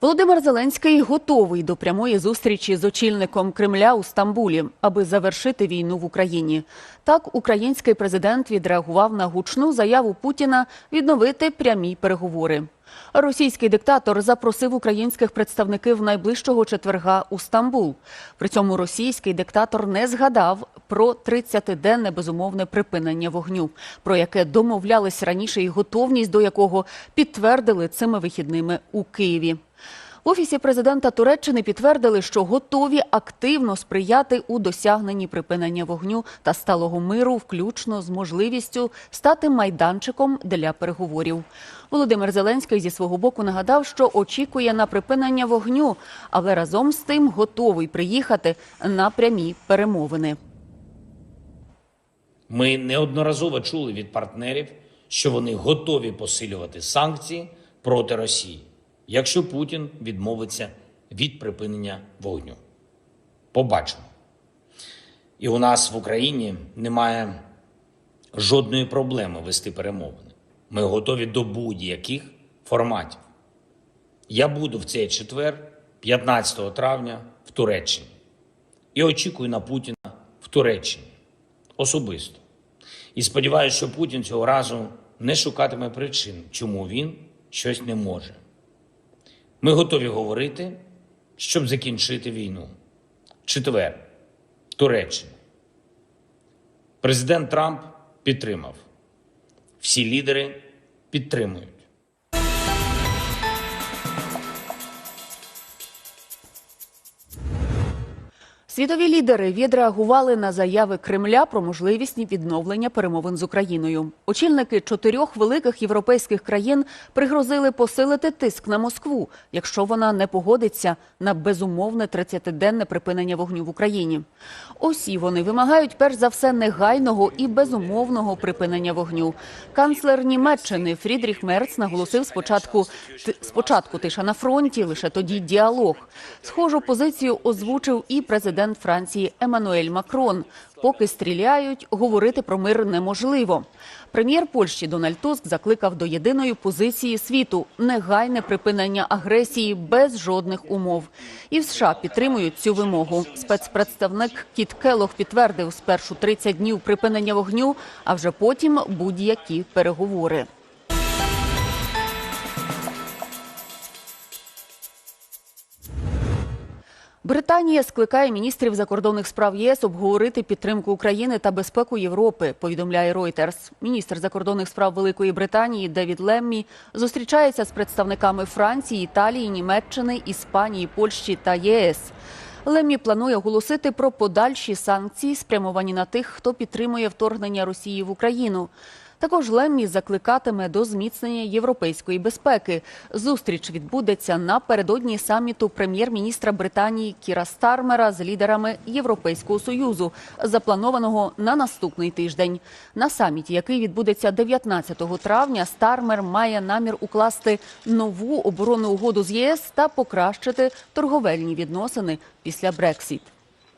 Володимир Зеленський готовий до прямої зустрічі з очільником Кремля у Стамбулі, аби завершити війну в Україні. Так, український президент відреагував на гучну заяву Путіна відновити прямі переговори. Російський диктатор запросив українських представників найближчого четверга у Стамбул. При цьому російський диктатор не згадав про 30-денне безумовне припинення вогню, про яке домовлялись раніше і готовність до якого підтвердили цими вихідними у Києві. Офісі президента Туреччини підтвердили, що готові активно сприяти у досягненні припинення вогню та сталого миру, включно з можливістю стати майданчиком для переговорів. Володимир Зеленський зі свого боку нагадав, що очікує на припинення вогню, але разом з тим готовий приїхати на прямі перемовини. Ми неодноразово чули від партнерів, що вони готові посилювати санкції проти Росії, якщо Путін відмовиться від припинення вогню. Побачимо. І у нас в Україні немає жодної проблеми вести перемовини. Ми готові до будь-яких форматів. Я буду в цей четвер, 15 травня, в Туреччині і очікую на Путіна в Туреччині особисто. І сподіваюся, що Путін цього разу не шукатиме причин, чому він щось не може. Ми готові говорити, щоб закінчити війну. Четвер, Туреччина. Президент Трамп підтримав. Всі лідери підтримують. Світові лідери відреагували на заяви Кремля про можливість відновлення перемовин з Україною. Очільники чотирьох великих європейських країн пригрозили посилити тиск на Москву, якщо вона не погодиться на безумовне 30-денне припинення вогню в Україні. Усі вони вимагають перш за все негайного і безумовного припинення вогню. Канцлер Німеччини Фрідріх Мерц наголосив спочатку спочатку тиша на фронті, лише тоді діалог. Схожу позицію озвучив і президент Франції Еммануель Макрон. Поки стріляють, говорити про мир неможливо. Прем'єр Польщі Дональд Туск закликав до єдиної позиції світу негайне припинення агресії без жодних умов. І в США підтримують цю вимогу. Спецпредставник Кіт Келох підтвердив спершу 30 днів припинення вогню, а вже потім будь-які переговори. Британія скликає міністрів закордонних справ ЄС обговорити підтримку України та безпеку Європи. Повідомляє Reuters. Міністр закордонних справ Великої Британії Девід Леммі зустрічається з представниками Франції, Італії, Німеччини, Іспанії, Польщі та ЄС. Леммі планує оголосити про подальші санкції, спрямовані на тих, хто підтримує вторгнення Росії в Україну. Також Леммі закликатиме до зміцнення європейської безпеки. Зустріч відбудеться напередодні саміту прем'єр-міністра Британії Кіра Стармера з лідерами Європейського союзу, запланованого на наступний тиждень. На саміті, який відбудеться 19 травня, Стармер має намір укласти нову оборонну угоду з ЄС та покращити торговельні відносини після Брексіт.